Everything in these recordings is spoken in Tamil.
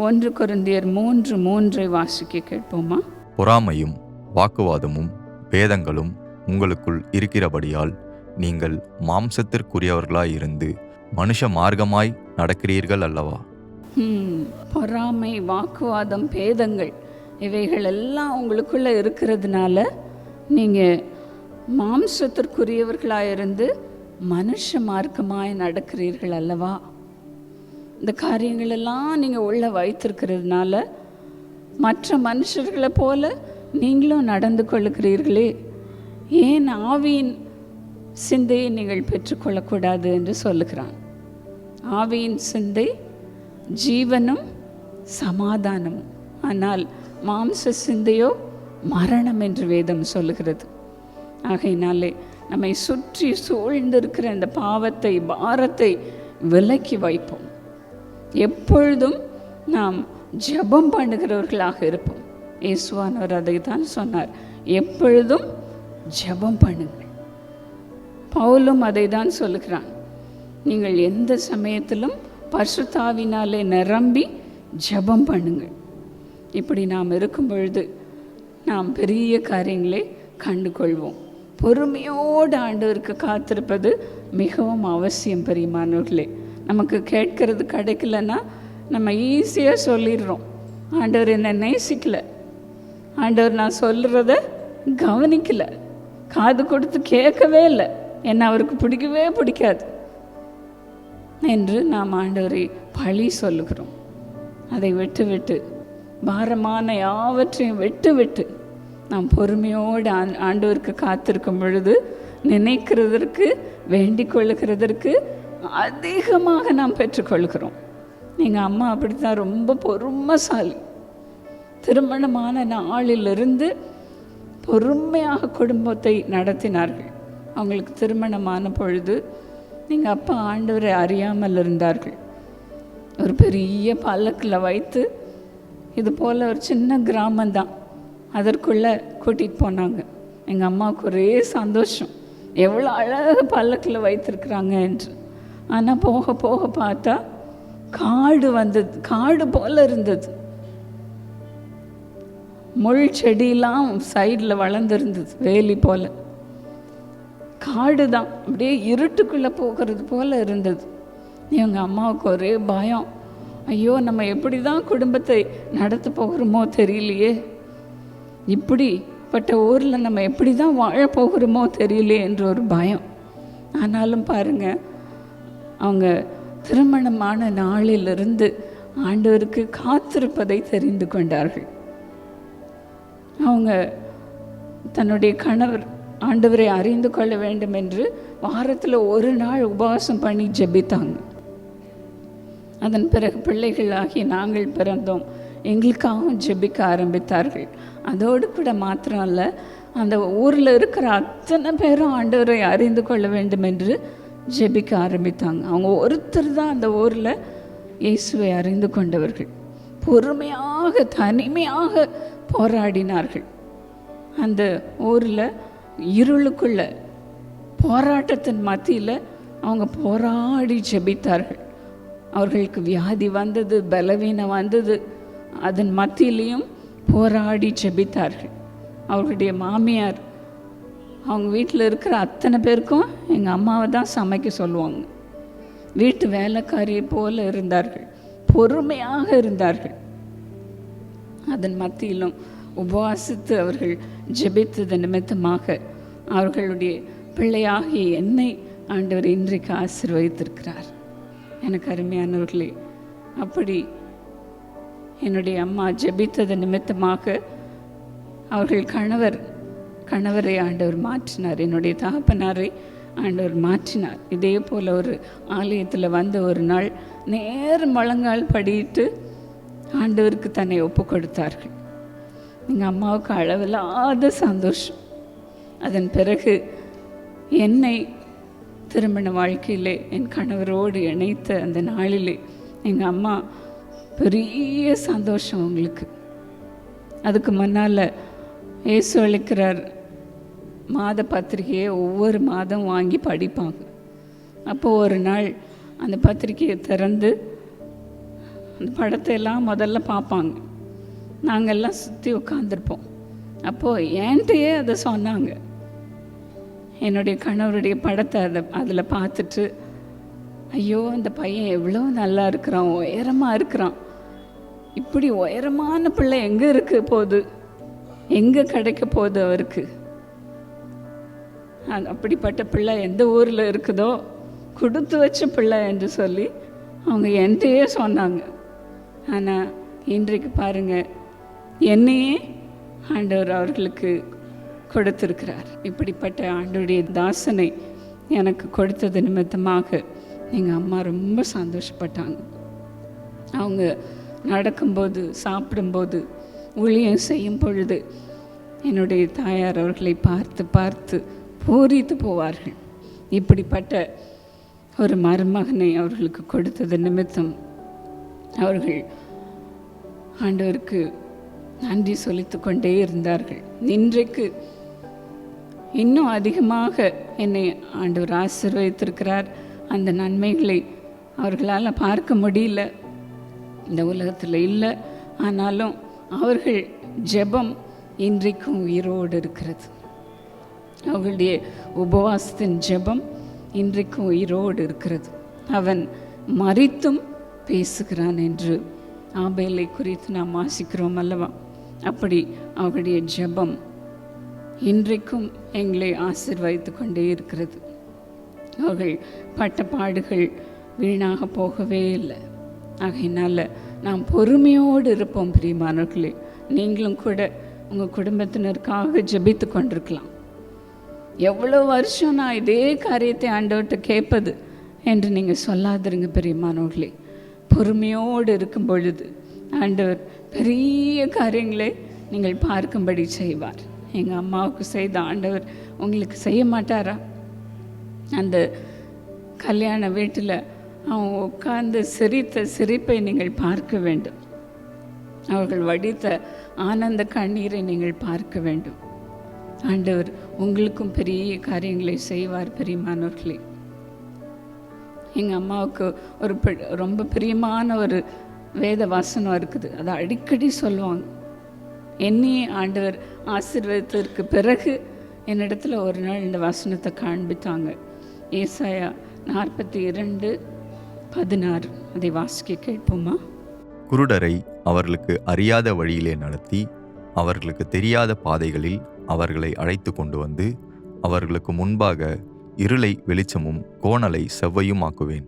ஒன்று குருந்தியர் மூன்று மூன்றை வாசிக்க கேட்போமா? பொறாமையும் வாக்குவாதமும் பேதங்களும் உங்களுக்குள் இருக்கிறபடியால் நீங்கள் மாம்சத்திற்குரியவர்களாயிருந்து மனுஷ மார்க்கமாய் நடக்கிறீர்கள் அல்லவா? பொறாமை வாக்குவாதம் பேதங்கள் இவைகள் எல்லாம் உங்களுக்குள்ள இருக்கிறதுனால நீங்கள் மாம்சத்திற்குரியவர்களாக இருந்து மனுஷ மார்க்கமாய் நடக்கிறீர்கள் அல்லவா? இந்த காரியங்கள் எல்லாம் நீங்கள் உள்ளே வைத்திருக்கிறதுனால மற்ற மனுஷர்களை போல நீங்களும் நடந்து கொள்ளுகிறீர்களே. ஏன் ஆவியின் சிந்தையை நீங்கள் பெற்றுக்கொள்ளக்கூடாது என்று சொல்லுகிறான். ஆவியின் சிந்தை ஜீவனும் சமாதானமும். ஆனால் மாம்ச சிந்தையோ மரணம் என்று வேதம் சொல்லுகிறது. ஆகையினாலே நம்மை சுற்றி சூழ்ந்திருக்கிற இந்த பாவத்தை பாரத்தை விலக்கி வைப்போம். எப்பொழுதும் நாம் ஜெபம் பண்ணுகிறவர்களாக இருப்போம். இயேசுவானவர் அதை தான் சொன்னார். எப்பொழுதும் ஜெபம் பண்ணுங்கள். பவுலும் அதை தான் சொல்லுகிறான். நீங்கள் எந்த சமயத்திலும் பரிசுத்தாவினாலே நிரம்பி ஜெபம் பண்ணுங்கள். இப்படி நாம் இருக்கும் பொழுது நாம் பெரிய காரியங்களே கண்டு கொள்வோம் பொறுமையோடு ஆண்டவருக்கு காத்திருப்பது மிகவும் அவசியம் பெரியமானவர்களே. நமக்கு கேட்கறது கிடைக்கலன்னா நம்ம ஈஸியாக சொல்லிடுறோம். ஆண்டவர் என்னை நேசிக்கலை. ஆண்டவர் நான் சொல்கிறத கவனிக்கலை. காது கொடுத்து கேட்கவே இல்லை. என்ன அவருக்கு பிடிக்கவே பிடிக்காது. என்று நாம் ஆண்டவரை பழி சொல்லுகிறோம். அதை விட்டு விட்டு பாரமான யாவற்றையும் விட்டு விட்டு நாம் பொறுமையோடு ஆண் ஆண்டவருக்கு காத்திருக்கும் பொழுது நினைக்கிறதற்கு வேண்டிக் கொள்ளுகிறதற்கு அதிகமாக நாம் பெற்றுக்கொள்கிறோம். எங்கள் அம்மா அப்படித்தான் ரொம்ப பொறுமைசாலி. திருமணமான நாளிலிருந்து பொறுமையாக குடும்பத்தை நடத்தினார்கள். அவங்களுக்கு திருமணமான பொழுது எங்கள் அப்பா ஆண்டவரை அறியாமல் இருந்தார்கள். ஒரு பெரிய பல்லக்கில் வைத்து இது போல் ஒரு சின்ன கிராமந்தான் அதற்குள்ளே கூட்டிகிட்டு போனாங்க. எங்கள் அம்மாவுக்கு ஒரே சந்தோஷம். எவ்வளோ அழகாக பல்லக்கில் வைத்திருக்கிறாங்க என்று. ஆனால் போக போக பார்த்தா காடு வந்தது காடு போல் இருந்தது. முள் செடியெலாம் சைடில் வளர்ந்துருந்தது வேலி போல். காடு தான் அப்படியே இருட்டுக்குள்ளே போகிறது போல் இருந்தது. எங்கள் அம்மாவுக்கு ஒரே பயம். ஐயோ நம்ம எப்படி தான் குடும்பத்தை நடத்த போகிறோமோ தெரியலையே. இப்படிப்பட்ட ஊரில் நம்ம எப்படி தான் வாழ போகிறோமோ தெரியலையே என்ற ஒரு பயம். ஆனாலும் பாருங்கள் அவங்க திருமணமான நாளிலிருந்து ஆண்டவருக்கு காத்திருப்பதை தெரிந்து கொண்டார்கள். அவங்க தன்னுடைய கணவர் ஆண்டவரை அறிந்து கொள்ள வேண்டும் என்று வாரத்தில் ஒரு நாள் உபவாசம் பண்ணி ஜெபித்தாங்க. அதன் பிறகு பிள்ளைகளாகி நாங்கள் பிறந்தோம். எங்களுக்காகவும் ஜெபிக்க ஆரம்பித்தார்கள். அதோடு கூட மாத்திரம் அல்ல அந்த ஊரில் இருக்கிற அத்தனை பேரும் ஆண்டவரை அறிந்து கொள்ள வேண்டும் என்று ஜெபிக்க ஆரம்பித்தாங்க. அவங்க ஒருத்தர் தான் அந்த ஊரில் இயேசுவை அறிந்து கொண்டவர்கள். பொறுமையாக தனிமையாக போராடினார்கள். அந்த ஊரில் இருளுக்குள்ள போராட்டத்தின் மத்தியில் அவங்க போராடி ஜெபித்தார்கள். அவர்களுக்கு வியாதி வந்தது பலவீனம் வந்தது. அதன் மத்தியிலையும் போராடி ஜெபித்தார்கள். அவர்களுடைய மாமியார் அவங்க வீட்டில் இருக்கிற அத்தனை பேருக்கும் எங்கள் அம்மாவை தான் சமைக்க சொல்லுவாங்க. வீட்டு வேலைக்காரியை போல இருந்தார்கள். பொறுமையாக இருந்தார்கள். அதன் மத்தியிலும் உபவாசித்து அவர்கள் ஜெபித்தது நிமித்தமாக அவர்களுடைய பிள்ளையாகிய என்னை ஆண்டவர் இன்றைக்கு ஆசிர்வதித்திருக்கிறார். எனக்கு அருமையானவர்களே அப்படி என்னுடைய அம்மா ஜெபித்தது நிமித்தமாக அவர்கள் கணவர் கணவரை ஆண்டவர் மாற்றினார். என்னுடைய தகப்பனாரை ஆண்டவர் மாற்றினார். இதே போல் ஒரு ஆலயத்தில் வந்த ஒரு நாள் நேர் முழங்கால் படியிட்டு ஆண்டவருக்கு தன்னை ஒப்பு கொடுத்தார்கள். எங்கள் அம்மாவுக்கு அளவில்லாத சந்தோஷம். அதன் பிறகு என்னை திருமண வாழ்க்கையிலே என் கணவரோடு இணைத்த அந்த நாளிலே எங்கள் அம்மா பெரிய சந்தோஷம் அவங்களுக்கு அதுக்கு முன்னால் இயேசு அளிக்கிறார் மாத பத்திரிகையை ஒவ்வொரு மாதம் வாங்கி படிப்பாங்க. அப்போது ஒரு நாள் அந்த பத்திரிகையை திறந்து அந்த படத்தை எல்லாம் முதல்ல பார்ப்பாங்க. நாங்கள்லாம் சுற்றி உட்காந்துருப்போம் அப்போது ஏன்ட்டையே அதை சொன்னாங்க. என்னுடைய கணவருடைய படத்தை அதை அதில் பார்த்துட்டு ஐயோ அந்த பையன் எவ்வளோ நல்லா இருக்கிறான் உயரமாக இருக்கிறான். இப்படி உயரமான பிள்ளை எங்கே இருக்கு போகுது எங்கே கிடைக்க போகுது அவருக்கு? அப்படிப்பட்ட பிள்ளை எந்த ஊரில் இருக்குதோ கொடுத்து வச்ச பிள்ளை என்று சொல்லி அவங்க என்கிட்டயே சொன்னாங்க. ஆனால் இன்றைக்கு பாருங்கள் என்னையே ஆண்டவர் அவர்களுக்கு கொடுத்திருக்கிறார். இப்படிப்பட்ட ஆண்டுடைய தாசனை எனக்கு கொடுத்தது நிமித்தமாக எங்கள் அம்மா ரொம்ப சந்தோஷப்பட்டாங்க. அவங்க நடக்கும்போது சாப்பிடும்போது ஊழியம் செய்யும் பொழுது என்னுடைய தாயார் அவர்களை பார்த்து பார்த்து பூரித்து போவார்கள். இப்படிப்பட்ட ஒரு மருமகனை அவர்களுக்கு கொடுத்தது நிமித்தம் அவர்கள் ஆண்டவருக்கு நன்றி சொல்லித்து கொண்டே இருந்தார்கள். இன்றைக்கு இன்னும் அதிகமாக என்னை ஆண்டவர் ஆசீர்வதித்திருக்கிறார். அந்த நன்மைகளை அவர்களால் பார்க்க முடியல. இந்த உலகத்தில் இல்லை. ஆனாலும் அவர்கள் ஜெபம் இன்றைக்கும் உயிரோடு இருக்கிறது. அவர்களுடைய உபவாசத்தின் ஜெபம் இன்றைக்கும் உயிரோடு இருக்கிறது. அவன் மறித்தும் பேசுகிறான் என்று ஆபேலை குறித்து நாம் வாசிக்கிறோம் அல்லவா? அப்படி அவர்களுடைய ஜெபம் இன்றைக்கும் எங்களை ஆசிர்வதித்து கொண்டே இருக்கிறது. அவர்கள் பட்ட பாடுகள் வீணாக போகவே இல்லை. ஆகையினால் நாம் பொறுமையோடு இருப்போம் பிரியமானவர்களே. நீங்களும் கூட உங்கள் குடும்பத்தினருக்காக ஜெபித்து கொண்டிருக்கலாம். எவ்வளோ வருஷம் நான் இதே காரியத்தை ஆண்டவர்கிட்ட கேட்பது என்று நீங்கள் சொல்லாதிருங்க பெரியமானவர்களே. பொறுமையோடு இருக்கும் பொழுது ஆண்டவர் பெரிய காரியங்களை நீங்கள் பார்க்கும்படி செய்வார். எங்கள் அம்மாவுக்கு செய்த ஆண்டவர் உங்களுக்கு செய்ய மாட்டாரா? அந்த கல்யாண வீட்டில் அவன் உட்கார்ந்து சிரித்த சிரிப்பை நீங்கள் பார்க்க வேண்டும். அவர்கள் வடித்த ஆனந்த கண்ணீரை நீங்கள் பார்க்க வேண்டும். ஆண்டவர் உங்களுக்கும் பெரிய காரியங்களை செய்வார் பெரியமானவர்களே. எங்கள் அம்மாவுக்கு ஒரு பெ- ரொம்ப பிரியமான ஒரு வேத வாசனம் இருக்குது. அதை அடிக்கடி சொல்லுவாங்க. என்னையே ஆண்டவர் ஆசீர்வாதத்திற்கு பிறகு என்னிடத்துல ஒரு நாள் இந்த வசனத்தை காண்பித்தாங்க. ஏசாயா நாற்பத்தி இரண்டு பதினாறு. அதை வாசிக்க கேட்போமா? குருடரை அவர்களுக்கு அறியாத வழியிலே நடத்தி அவர்களுக்கு தெரியாத பாதைகளில் அவர்களை அழைத்து கொண்டு வந்து அவர்களுக்கு முன்பாக இருளை வெளிச்சமும் கோணலை செவ்வையுமாக்குவேன்.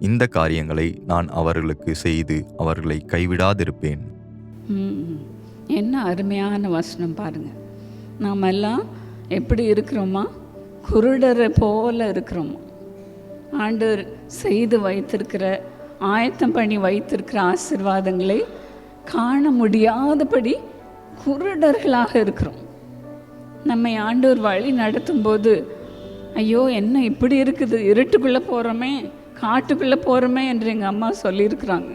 இந்த காரியங்களை நான் அவர்களுக்கு செய்து அவர்களை கைவிடாதிருப்பேன். என்ன அருமையான வசனம் பாருங்க. நாம் எல்லாம் எப்படி இருக்கிறோமா? குருடரை போல இருக்கிறோமா. ஆண்டவர் செய்து வைத்திருக்கிற ஆயத்தம் பண்ணி வைத்திருக்கிற ஆசீர்வாதங்களை காண முடியாதபடி குருடர்களாக இருக்கிறோம். நம்மை ஆண்டோர் வழி நடத்தும்போது ஐயோ என்ன இப்படி இருக்குது? இருட்டுக்குள்ளே போகிறோமே காட்டுக்குள்ளே போகிறோமே என்று எங்கள் அம்மா சொல்லியிருக்கிறாங்க.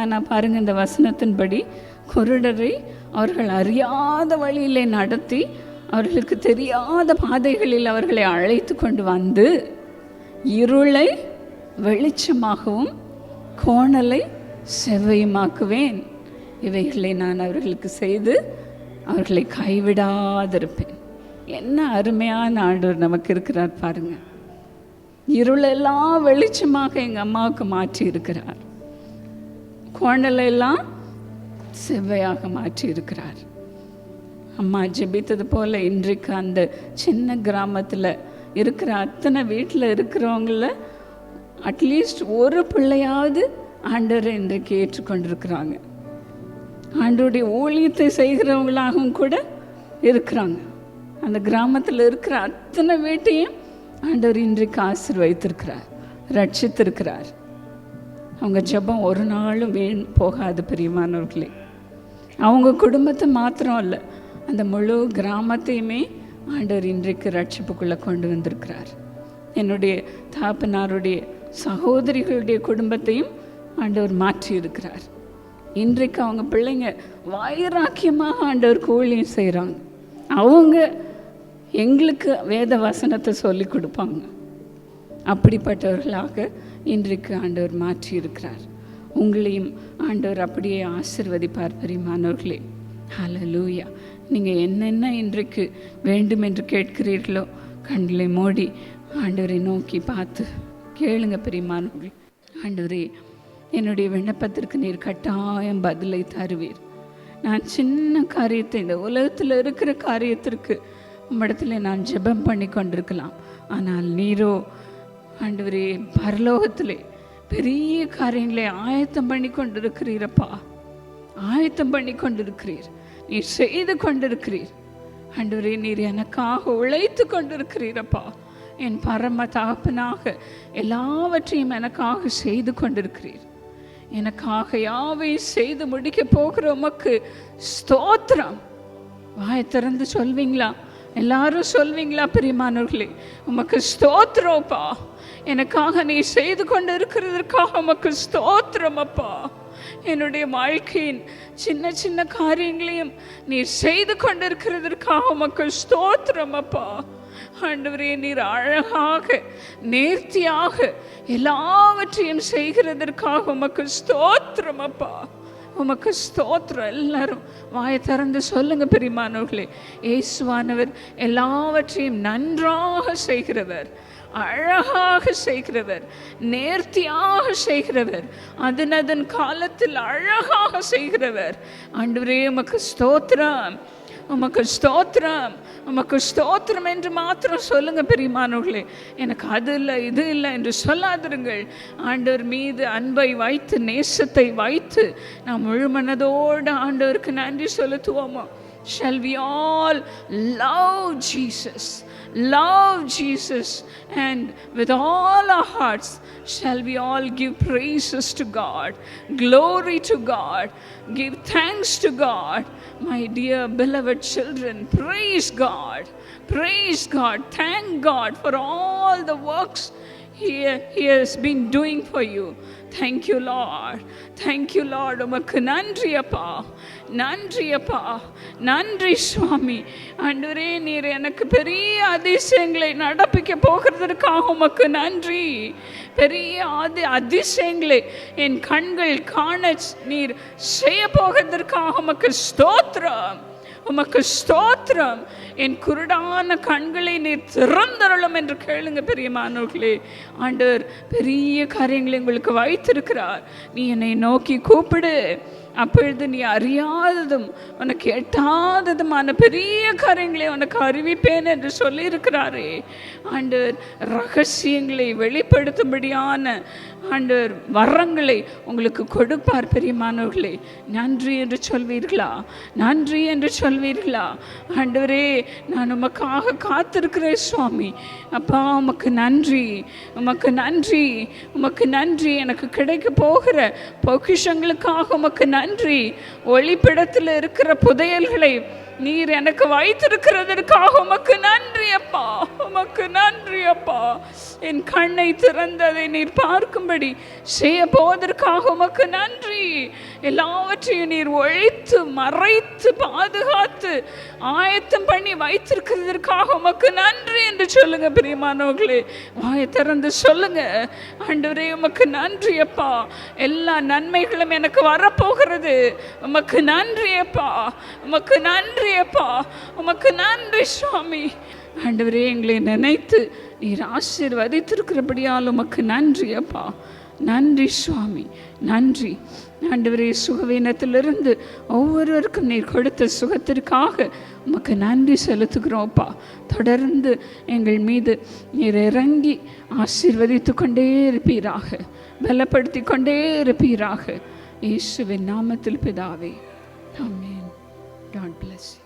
ஆனால் பாருங்கள் இந்த வசனத்தின்படி குருடரை அவர்கள் அறியாத வழியிலே நடத்தி அவர்களுக்கு தெரியாத பாதைகளில் அவர்களை அழைத்து கொண்டு வந்து இருளை வெளிச்சமாகவும் கோணலை செவ்வையுமாக்குவேன். இவைகளை நான் அவர்களுக்கு செய்து அவர்களை கைவிடாதிருப்பேன். என்ன அருமையான ஆண்டவர் நமக்கு இருக்கிறார் பாருங்க. இருளெல்லாம் வெளிச்சமாக எங்கள் அம்மாவுக்கு மாற்றி இருக்கிறார். கோணலெல்லாம் செவ்வையாக மாற்றி இருக்கிறார். அம்மா ஜெபித்தது போல இன்றைக்கு அந்த சின்ன கிராமத்தில் இருக்கிற அத்தனை வீட்டில் இருக்கிறவங்கள அட்லீஸ்ட் ஒரு பிள்ளையாவது ஆண்டரை இன்றைக்கு ஏற்றுக்கொண்டிருக்கிறாங்க. ஆண்டோடைய ஊழியத்தை செய்கிறவங்களாகவும் கூட இருக்கிறாங்க. அந்த கிராமத்தில் இருக்கிற அத்தனை வீட்டையும் ஆண்டவர் இன்றைக்கு ஆசீர்வதித்திருக்கிறார் ரட்சித்திருக்கிறார். அவங்க ஜெபம் ஒரு நாளும் வீண் போகாது பிரியமானவர்களே. அவங்க குடும்பத்தை மாத்திரம் இல்லை அந்த முழு கிராமத்தையுமே ஆண்டவர் இன்றைக்கு ரட்சிப்புக்குள்ளே கொண்டு வந்திருக்கிறார். என்னுடைய தாப்பனாருடைய சகோதரிகளுடைய குடும்பத்தையும் ஆண்டவர் மாற்றி இருக்கிறார் இன்றைக்கு அவங்க பிள்ளைங்க வைராக்கியமாக ஆண்டவர் கூலியும் செய்கிறாங்க அவங்க எங்களுக்கு வேத வசனத்தை சொல்லி கொடுப்பாங்க. அப்படிப்பட்டவர்களாக இன்றைக்கு ஆண்டவர் மாற்றி இருக்கிறார் உங்களையும் ஆண்டவர் அப்படியே ஆசிர்வதிப்பார் பெரியமானவர்களே. லூயா நீங்கள் என்னென்ன இன்றைக்கு வேண்டும் என்று கேட்கிறீர்களோ கண்களை மூடி ஆண்டவரை நோக்கி பார்த்து கேளுங்க பெரியமானவர்களே. ஆண்டவரே என்னுடைய விண்ணப்பத்திற்கு நீர் கட்டாயம் பதிலை தருவீர். நான் சின்ன காரியத்தை இந்த உலகத்தில் இருக்கிற காரியத்திற்கு உம்மிடத்தில் நான் ஜெபம் பண்ணி கொண்டிருக்கலாம். ஆனால் நீரோ ஆண்டவரே பரலோகத்திலே பெரிய காரியங்களை ஆயத்தம் பண்ணி கொண்டிருக்கிறீரப்பா. ஆயத்தம் பண்ணி கொண்டிருக்கிறீர். நீர் செய்து கொண்டிருக்கிறீர். ஆண்டவரே நீர் எனக்காக உழைத்து கொண்டிருக்கிறீரப்பா. என் பரம தகப்பனாக எல்லாவற்றையும் எனக்காக செய்து கொண்டிருக்கிறீர். எனக்காக யாவை செய்து முடிக்க போகிற உமக்கு ஸ்தோத்திரம். வாயை திறந்து சொல்வீங்களா? எல்லாரும் சொல்வீங்களா பிரியமானவர்களே? உமக்கு ஸ்தோத்ரோப்பா எனக்காக நீ செய்து கொண்டு இருக்கிறதற்காக உமக்கு ஸ்தோத்திரம் அப்பா. என்னுடைய வாழ்க்கையின் சின்ன சின்ன காரியங்களையும் நீ செய்து கொண்டிருக்கிறதற்காக உமக்கு ஸ்தோத்திரம் அப்பா. ஆண்டவரே நீர் அழகாக நேர்த்தியாக எல்லாவற்றையும் செய்கிறதற்காக உமக்கு ஸ்தோத்திரம் அப்பா. உமக்கு ஸ்தோத்திரம் எல்லாரும். வாயை திறந்து சொல்லுங்க பெரியமானவர்களே. இயேசுவானவர் எல்லாவற்றையும் நன்றாக செய்கிறவர். அழகாக செய்கிறவர். நேர்த்தியாக செய்கிறவர். அதன் அதன் காலத்தில் அழகாக செய்கிறவர். அன்று உமக்கு ஸ்தோத்திரம். உமக்கு ஸ்தோத்திரம் உமக்கு ஸ்தோத்திரம் என்று மாத்திரம் சொல்லுங்கள் பெரியமானவர்களே. எனக்கு அது இல்லை இது இல்லை என்று சொல்லாதிருங்கள். ஆண்டவர் மீது அன்பை வைத்து நேசத்தை வைத்து நாம் முழுமனதோடு ஆண்டவருக்கு நன்றி செலுத்துவோமா? Shall we all love Jesus Love Jesus and with all our hearts shall we all give praises to God, glory to God, give thanks to God. My dear beloved children, praise God, praise God, thank God for all the works he, he has been doing for you. Thank you, Lord. Thank you, Lord. உமக்கு நன்றி அப்பா நன்றி அப்பா. நன்றி சுவாமி. ஆண்டவரே நீர் எனக்கு பெரிய அதிசயங்களை நடப்பிக்க போகிறதற்காக உமக்கு நன்றி. பெரிய அதி அதிசயங்களை என் கண்கள் காண நீர் செய்ய போகிறதற்காக உமக்கு ஸ்தோத்திரம். உமக்கு ஸ்தோத்திரம். என் குருடான கண்களை நீர் திறந்தருளும் என்று கேளுங்க பெரியமானவர்களே ஆண்டவர் பெரிய காரியங்களை உங்களுக்கு வைத்திருக்கிறார். நீ என்னை நோக்கி கூப்பிடு. அப்பொழுது நீ அறியாததும் உனக்கு எட்டாததுமான பெரிய காரியங்களை உனக்கு அறிவிப்பேன் என்று சொல்லியிருக்கிறாரே. ஆண்டு ரகசியங்களை வெளிப்படுத்தும்படியான ஆண்டவர் வரங்களை உங்களுக்கு கொடுப்பார் பெரியமானவர்களே. நன்றி என்று சொல்வீர்களா? நன்றி என்று சொல்வீர்களா? ஆண்டவரே நான் உமக்காக காத்திருக்கிறேன் சுவாமி. அப்பா உமக்கு நன்றி. உமக்கு நன்றி. உமக்கு நன்றி. எனக்கு கிடைக்க போகிற பொக்கிஷங்களுக்காக உமக்கு நன்றி. ஒளிப்பிடத்தில் இருக்கிற புதையல்களை நீர் எனக்கு வைத்திருக்கிறதற்காக உமக்கு நன்றி அப்பா. உமக்கு நன்றி அப்பா. என் கண்ணை திறந்ததை நீர் பார்க்கும்படி செய்ய போவதற்காக உமக்கு நன்றி. எல்லாவற்றையும் நீர் ஒழித்து மறைத்து பாதுகாத்து ஆயத்தம் பண்ணி வைத்திருக்கிறதற்காக உமக்கு நன்றி என்று சொல்லுங்க பிரியமானவர்களே. வாயை திறந்து சொல்லுங்க. ஆண்டவரே உமக்கு நன்றி அப்பா. எல்லா நன்மைகளும் எனக்கு வரப்போகிறது. உமக்கு நன்றி அப்பா. உமக்கு நன்றி. அப்பா உமக்கு நன்றி சுவாமி. ஆண்டவரே எங்களை நினைத்து நீர் ஆசீர்வதித்திருக்கிறபடியால் உமக்கு நன்றி அப்பா நன்றி சுவாமி நன்றி. ஆண்டவரே சுகவீனத்திலிருந்து ஒவ்வொருவருக்கும் நீர் கொடுத்த சுகத்திற்காக உமக்கு நன்றி செலுத்துகிறோம்ப்பா தொடர்ந்து எங்கள் மீது நீர் இறங்கி ஆசீர்வதித்து கொண்டே இருப்பீராக பலப்படுத்தி கொண்டே இருப்பீராக. இயேசுவின் நாமத்தில் பிதாவே ஆமீன். God bless you.